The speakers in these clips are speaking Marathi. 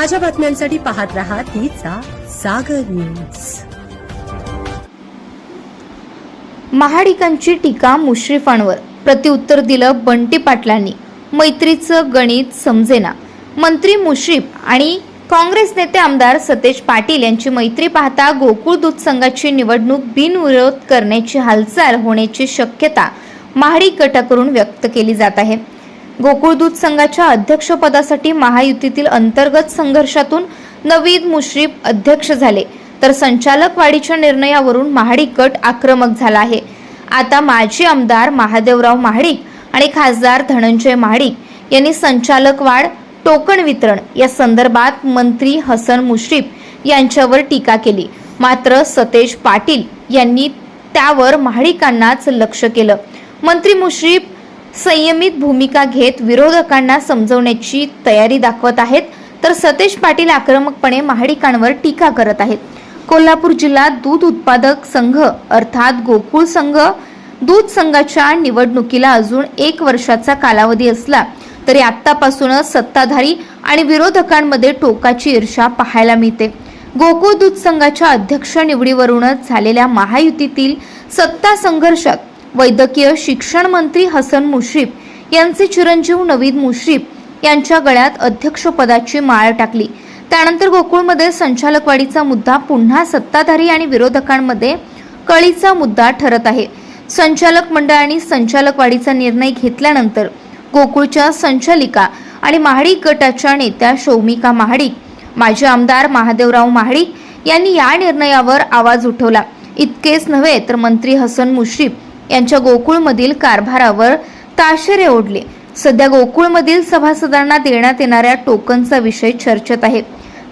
ताज्या बातम्यांसाठी पाहत रहा तिचा सागर न्यूज. महाडिकांची टीका मुश्रीफांवर. प्रत्युत्तर दिलं बंटी पाटलांनी. मैत्रीचं गणित समजेना. मंत्री मुश्रीफ आणि काँग्रेस नेते आमदार सतेज पाटील यांची मैत्री पाहता गोकुळ दूध संघाची निवडणूक बिनविरोध करण्याची हालचाल होण्याची शक्यता महाडिक गटाकडून व्यक्त केली जात आहे. गोकुळ दूध संघाच्या अध्यक्षपदासाठी महायुतीतील अंतर्गत संघर्षातून नवीद मुश्रीफ अध्यक्ष झाले. तर संचालक वाढीच्या निर्णयावरून महाडिक गट आक्रमक झाला आहे. आता माजी आमदार महादेवराव महाडिक आणि खासदार धनंजय महाडिक यांनी संचालक वाढ टोकन वितरण या संदर्भात मंत्री हसन मुश्रीफ यांच्यावर टीका केली. मात्र सतेज पाटील यांनी त्यावर महाडिकांनाच लक्ष केलं. मंत्री मुश्रीफ संयमित भूमिका घेत विरोधकांना समजवण्याची तयारी दाखवत आहेत तर सतेज पाटील आक्रमकपणे महाडिकांवर टीका करत आहेत. कोल्हापूर जिल्हा दूध उत्पादक संघ अर्थात गोकुळ संघ दूध संघाच्या निवडणुकीला अजून एक वर्षाचा कालावधी असला तरी आत्तापासूनच सत्ताधारी आणि विरोधकांमध्ये टोकाची ईर्षा पाहायला मिळते. गोकुळ दूध संघाच्या अध्यक्ष निवडीवरूनच झालेल्या महायुतीतील सत्ता संघर्षात वैद्यकीय शिक्षण मंत्री हसन मुश्रीफ यांचे चिरंजीव नवीद मुश्रीफ यांच्या गळ्यात अध्यक्षपदाची माळ टाकली. त्यानंतर गोकुळमध्ये संचालकवाढीचा मुद्दा पुन्हा सत्ताधारी आणि विरोधकांमध्ये कळीचा मुद्दा ठरत आहे. संचालक मंडळाने संचालकवाढीचा निर्णय घेतल्यानंतर गोकुळच्या संचालिका आणि महाडिक गटाच्या नेत्या शौमिका महाडिक माजी आमदार महादेवराव महाडिक यांनी या निर्णयावर आवाज उठवला. इतकेच नव्हे तर मंत्री हसन मुश्रीफ यांच्या गोकुळमधील कारभारावर ताशेरे ओढले. सध्या गोकुळमधील सभासदांना देण्यात येणाऱ्या टोकनचा विषय चर्चेत आहे.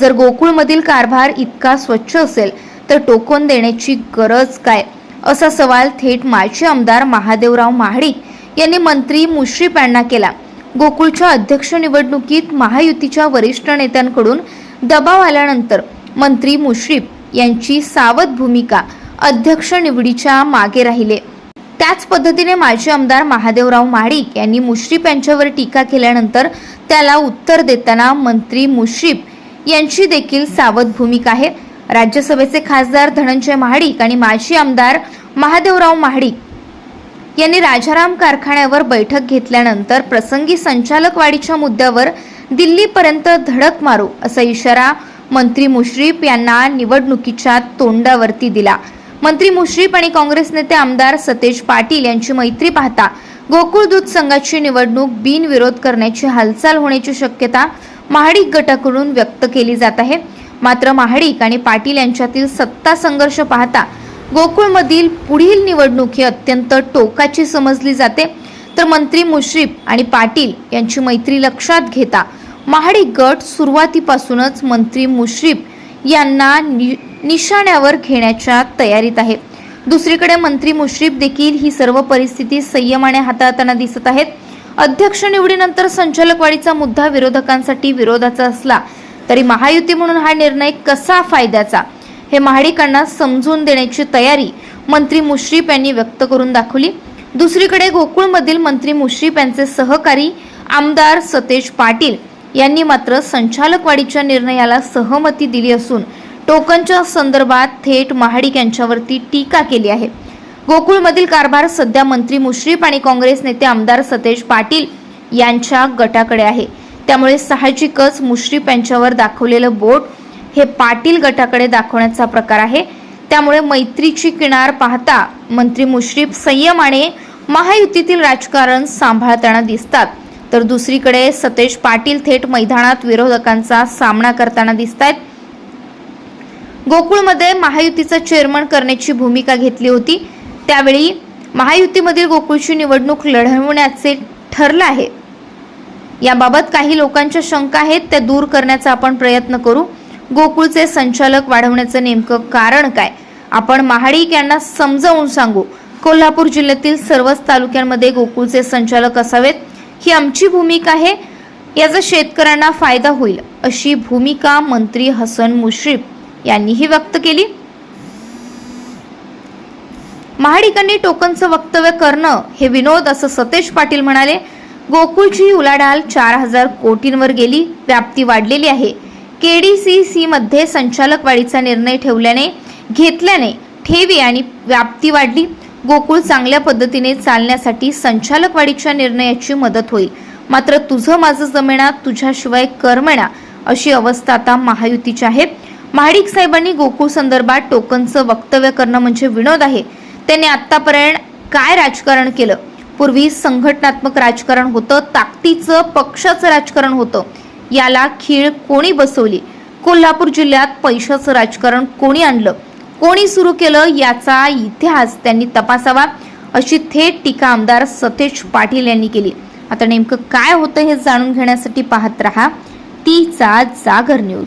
जर गोकुळमधील कारभार इतका स्वच्छ असेल तर टोकन देण्याची गरज काय? असा सवाल थेट माजी आमदार महादेवराव महाडिक यांनी मंत्री मुश्रीफ यांना केला. गोकुळच्या अध्यक्ष निवडणुकीत महायुतीच्या वरिष्ठ नेत्यांकडून दबाव आल्यानंतर मंत्री मुश्रीफ यांची सावध भूमिका अध्यक्ष निवडीच्या मागे राहिले. त्याच पद्धतीने माजी आमदार महादेवराव महाडिक यांनी मुश्रीफ यांच्यावर टीका केल्यानंतर त्याला उत्तर देताना मंत्री मुश्रीफ यांची देखील सावध भूमिका आहे. राज्यसभेचे खासदार धनंजय महाडिक आणि माजी आमदार महादेवराव महाडिक यांनी राजाराम कारखान्यावर बैठक घेतल्यानंतर प्रसंगी संचालक वाढीच्या मुद्द्यावर दिल्लीपर्यंत धडक मारू असा इशारा मंत्री मुश्रीफ यांना निवडणुकीच्या तोंडावरती दिला. मंत्री मुश्रीफ आणि काँग्रेस नेते आमदार सतेज पाटील यांची मैत्री पाहता गोकुळ दूध संघाची निवडणूक बिनविरोध करण्याची हालचाल होण्याची शक्यता महाडिक गटाकडून व्यक्त केली जात आहे. मात्र महाडिक आणि पाटील यांच्यातील सत्ता संघर्ष पाहता गोकुळमधील पुढील निवडणूक ही अत्यंत टोकाची समजली जाते. तर मंत्री मुश्रीफ आणि पाटील यांची मैत्री लक्षात घेता महाडिक गट सुरुवातीपासूनच मंत्री मुश्रीफ यांना निशाण्यावर घेण्याच्या तयारीत आहे. दुसरीकडे मंत्री मुश्रीफ देखील ही सर्व परिस्थिती संयमाने हाताळताना दिसत आहेत. अध्यक्ष निवडीनंतर संचालकवाढीचा मुद्दा विरोधकांसाठी विरोधाचा असला तरी महायुती म्हणून हा निर्णय कसा फायद्याचा हे महाडिकांना समजून देण्याची तयारी मंत्री मुश्रीफ यांनी व्यक्त करून दाखवली. दुसरीकडे गोकुळमधील मंत्री मुश्रीफ यांचे सहकारी आमदार सतेज पाटील यांनी मात्र संचालकवाढीच्या निर्णयाला सहमती दिली असून टोकनच्या संदर्भात थेट महाडिक यांच्यावरती टीका केली आहे. गोकुळमधील कारभार सध्या मंत्री मुश्रीफ आणि काँग्रेस नेते आमदार सतेज पाटील यांच्या गटाकडे आहे. त्यामुळे साहजिकच मुश्रीफ यांच्यावर दाखवलेलं बोट हे पाटील गटाकडे दाखवण्याचा प्रकार आहे. त्यामुळे मैत्रीची किनार पाहता मंत्री मुश्रीफ संयमाने महायुतीतील राजकारण सांभाळताना दिसतात. तर दुसरीकडे सतेज पाटील थेट मैदानात विरोधकांचा सामना करताना दिसत आहेत गोकुळमध्ये महायुतीचा चेअरमन करण्याची भूमिका घेतली होती. त्यावेळी महायुतीमधील गोकुळची निवडणूक लढवण्याचे ठरलं आहे. याबाबत काही लोकांच्या शंका आहेत त्या दूर करण्याचा आपण प्रयत्न करू. गोकुळचे संचालक वाढवण्याचं नेमकं कारण काय? आपण महाडिक यांना समजावून सांगू. कोल्हापूर जिल्ह्यातील सर्वच तालुक्यांमध्ये गोकुळचे संचालक असावेत. ही आमची भूमिका आहे. याचा शेतकऱ्यांना फायदा होईल अशी भूमिका मंत्री हसन मुश्रीफ यांनीही व्यक्त केली. महाडिकांनी टोकनचं वक्तव्य करणं हे विनोद असं सतेज पाटील म्हणाले. गोकुळची उलाढाल चार हजार कोटींवर गेली व्याप्ती वाढलेली आहे. केडीसीसी मध्ये संचालक वाढीचा निर्णय ठेवल्याने घेतल्याने ठेवी आणि व्याप्ती वाढली. गोकुळ चांगल्या पद्धतीने चालण्यासाठी संचालक वाढीच्या निर्णयाची मदत होईल. मात्र तुझं माझं जमेना तुझ्याशिवाय करमेना अशी अवस्था आता महायुतीची आहे. महाडिक साहेबांनी गोकुळ संदर्भात टोकनचं वक्तव्य करणं म्हणजे विनोद आहे. त्यांनी आतापर्यंत काय राजकारण केलं? पूर्वी संघटनात्मक राजकारण होतं ताकदीचं पक्षाचं राजकारण होतं. याला खीळ कोणी बसवली? कोल्हापूर जिल्ह्यात पैशाचं राजकारण कोणी आणलं? कोणी सुरू केलं याचा इतिहास त्यांनी तपासावा अशी थेट टीका आमदार सतेज पाटील यांनी केली. आता नेमकं काय होतं हे जाणून घेण्यासाठी पाहत रहा. तीचा जागर न्यूज.